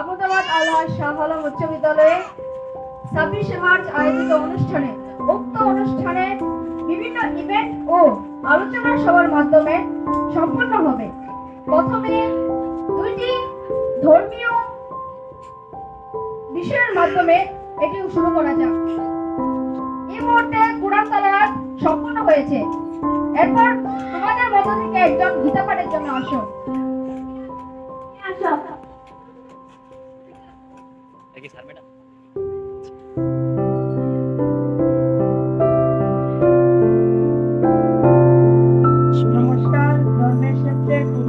আহমদাবাদ আল্লাহ শাহ আলম উচ্চ বিদ্যালয়ে ছাব্বিশে মার্চ আয়োজিত অনুষ্ঠানে, উক্ত অনুষ্ঠানে বিভিন্ন ইভেন্ট ও আলোচনা সভার মাধ্যমে সম্পন্ন হবে। প্রথমে দুইটি ধর্মীয় বিষয়ের মাধ্যমে এটি শুরু করা যাক। এই মুহূর্তে কোরআন তালাওয়াত সম্পন্ন হয়েছে। এরপর তোমাদের মধ্য থেকে একজন গীতা পাঠের জন্য আসো there.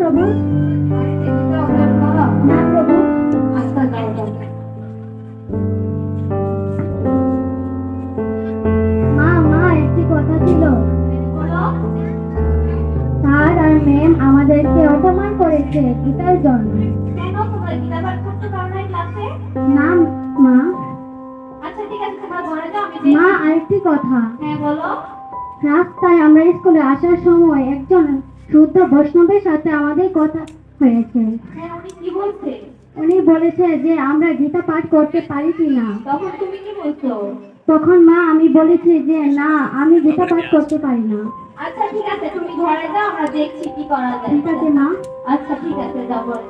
যাও মা মা একটি কথা ছিল। স্যার আর ম্যাম আমাদেরকে অপমান করেছে গীতার জন্য। কেন? তোমরা গীতা পাঠ করতে পারো না ক্লাসে? না মা। আচ্ছা ঠিক আছে তোমরা ঘরে যাও আমি মা আরেকটি কথা। হ্যাঁ বলো। রাস্তায় আমরা স্কুলে আসার সময় একজন শুদ্ধ বৈষ্ণবের সাথে আমাদের কথা হয়েছে। হ্যাঁ উনি কি উনি বলেছে যে আমরা গীতা পাঠ করতে পারি কি না তখন তুমি কি বলছো? তখন মা আমি বলেছি যে না আমি গীতা পাঠ করতে পারি না। আচ্ছা ঠিক আছে তুমি ঘরে যাও আমরা দেখছি কি করা যায়। ঠিক আছে মা। আচ্ছা ঠিক আছে যাও ঘরে।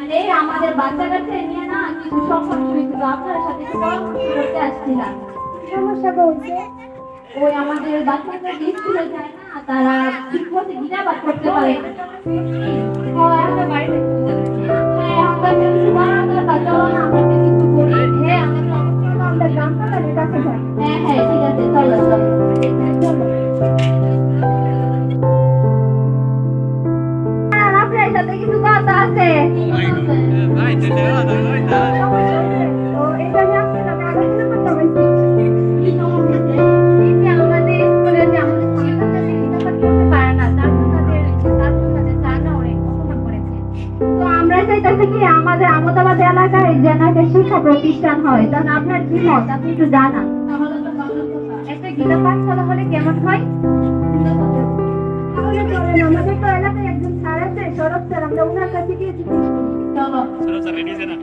আরে আমাদের বাচ্চা কাছে নিয়ে না কিছু সমস্যা হয়েছিল আপনার সাথে করতে আসছিলাম সমস্যা বলছে ওই আমাদের বাচ্চাদের স্কুলে যায় না তারা ঠিক মতো পাঠ করতে পারে। আমরা বাড়িতে হ্যাঁ আমরা কিছু না হ্যাঁ হ্যাঁ ঠিক আছে চলো চলো আর আপনার সাথে কিছু কথা আছে। চাইতেছি কি আমাদের আমদাবাদ এলাকায় যেন একটা শিক্ষা প্রতিষ্ঠান হয়? তখন আপনার কি মত? আপনি একটু জানান। তাহলে তো ভালো কথা একটা গীতা পাঠশালা হলে কেমন হয়? আমাদের তো এলাকায় একজন স্যার আছে সৌরভ স্যার আমরা ওনার কাছে গিয়ে জিজ্ঞেস করি। চলো। চলো স্যার রেডি না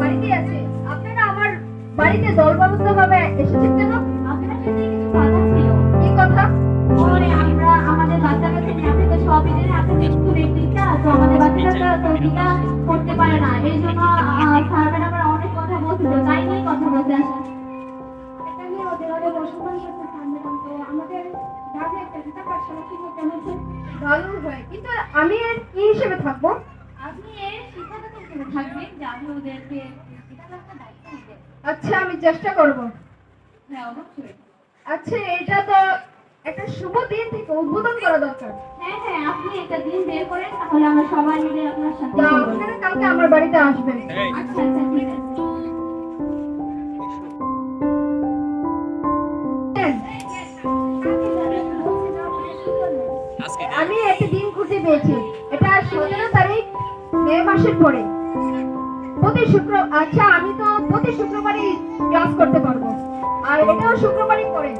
বাড়িতে আছে। আপনারা আমার বাড়িতে দলবদ্ধ ভাবে এসেছেন কেন? স্কুলের টিচার তো আমাদের বাচ্চারা তো গীতা করতে পারে না। এই জন্য স্যার ম্যাডামরা অনেক কথা বলছিল তাই নিয়ে কথা বলতে আসেন এটা নিয়ে ওদের অনেক অসম্মান করতে স্যার ম্যাডাম। তো আমাদের গ্রামে একটা গীতা পাঠশালা ঠিক মতো হয়েছে ভালো হয়। কিন্তু আমি এর কি হিসেবে থাকব? আপনি এর শিক্ষাগত হিসেবে থাকবেন? যে আপনি ওদেরকে গীতা পাঠের দায়িত্ব নেবেন আচ্ছা আমি চেষ্টা করব। হ্যাঁ অবশ্যই। আচ্ছা এটা তো একটা শুভ দিন থেকে উদ্বোধন করা দরকার। হ্যাঁ হ্যাঁ আপনি একটা দিন বের করেন তাহলে আমরা সবাই মিলে আপনার সাথে আপনারা কালকে আমার বাড়িতে আসবেন। আচ্ছা আচ্ছা ঠিক আছে। আমি একটা দিন খুঁজে পেয়েছি। এটা সতেরো তারিখ মে মাসের পরে। প্রতি শুক্র আচ্ছা আমি তো প্রতি শুক্রবারই ক্লাস করতে পারব। আর এটাও শুক্রবারই পড়ে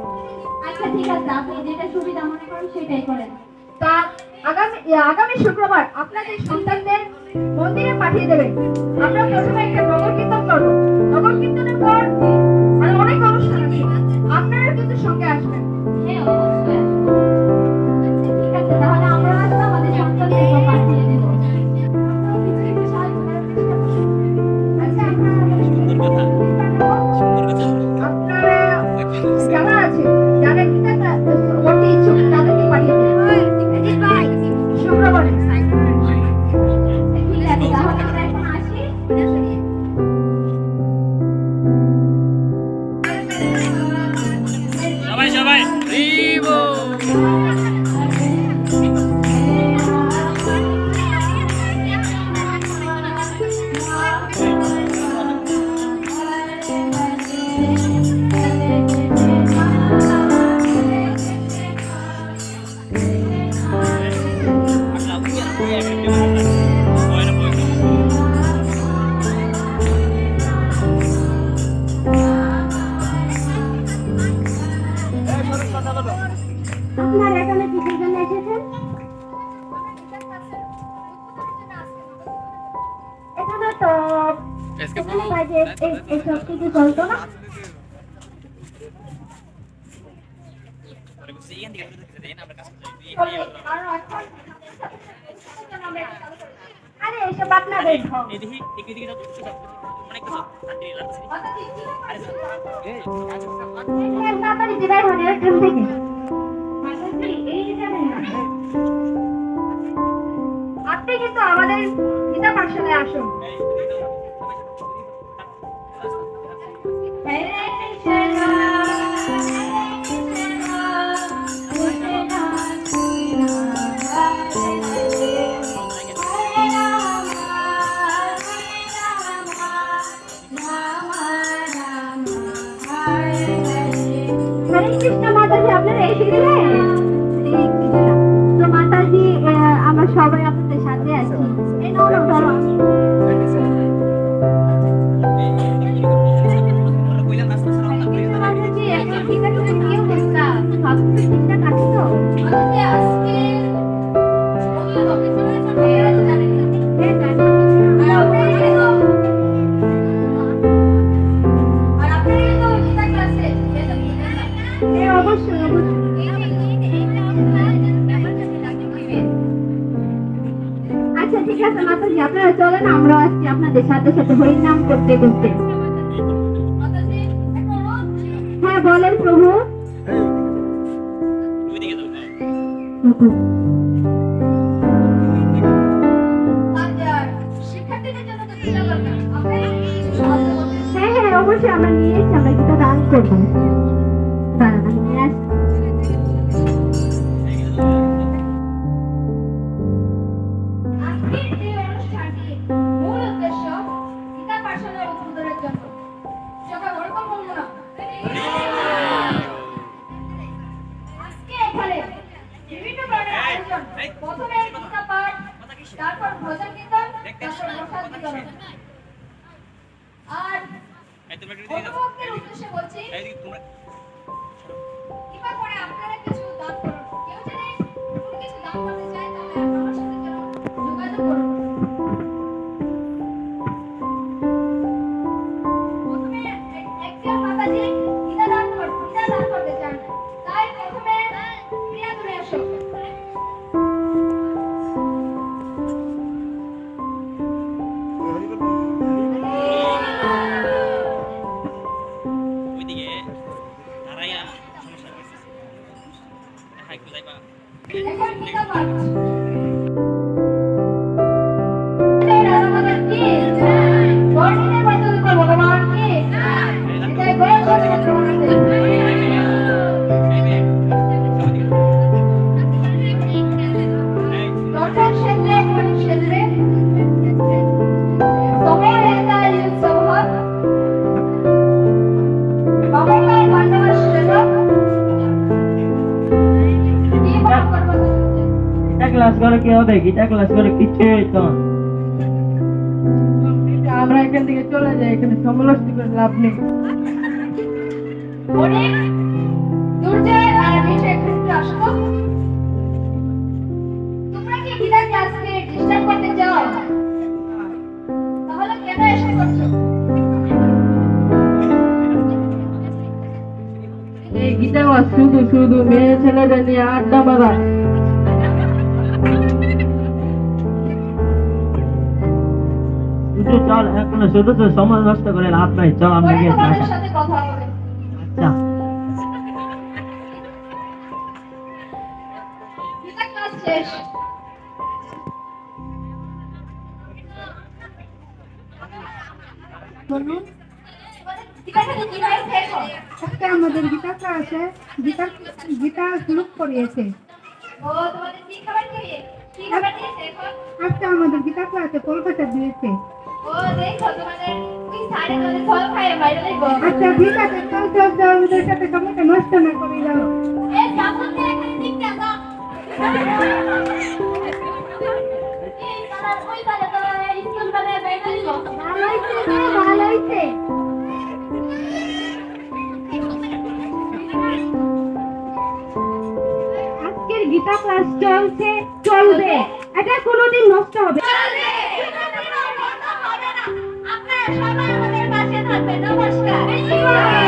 আচ্ছা ঠিক আছে আপনি যেটা সুবিধা মনে করেন সেটাই করেন। তা আগামী আগামী শুক্রবার আপনাদের সন্তানদের মন্দিরে পাঠিয়ে দেবেন আমরা প্রথমে একটা নগর কীর্তন করব। নগর কীর্তনের পর অনেক অনুষ্ঠান আছে। আপনারা কিন্তু সঙ্গে আসবেন। হ্যাঁ অবশ্যই This is এখানে তো এখানে বাইরে এইসব কিছু চলতো না আর এসব আপনাদের দেখি, যাও অনেক শান্তি আরে এই, তাড়াতাড়ি বিদায় হন থেকে। আপনি কিন্তু আমাদের পাঠশালায় আসুন। ঠিক আছে, মাতাজি, আপনারা চলেন আমরা আসছি আপনাদের সাথে সাথে হরিনাম করতে করতে। হ্যাঁ বলেন প্রভু। হ্যাঁ হ্যাঁ অবশ্যই আমরা নিয়ে এসেছি আমরা কিছু দান করব। দাঁড়ান নিয়ে আসছি। এইদিকে তোমরা এখন গীতা পাঠ জয় হবে গীতা ক্লাস করে কিচ্ছু হইতো আমরা এখান থেকে চলে যাই এখানে সমালোচনা করে লাভ নেই। তোমরা কি গীতা ক্লাসকে ডিস্টার্ব করতে চাও? তাহলে কেন এসে করছ? এই গীতা ক্লাস শুধু শুধু মেয়ে ছেলেদের নিয়ে আড্ডা মারা শুধু চল এখন শুধু তো সময় নষ্ট করে লাভ নাই চল আমরা গিয়ে আচ্ছা। গীতা ক্লাস শেষ। বলুন। হয় আজকে আমাদের গীতা ক্লাসে গীতা গীতা গ্রুপ করিয়েছে ও তোমাদের আজকে আমাদের গীতা ক্লাসে দিয়েছে। ফল বাইরে আচ্ছা ঠিক আছে চল চল চল ওদের সাথে সময়টা নষ্ট না করে ভালো হয়েছে ভালো হয়েছে। আজকের গীতা ক্লাস চলছে। চলবে। এটা কোনোদিন নষ্ট হবে। নমস্কার।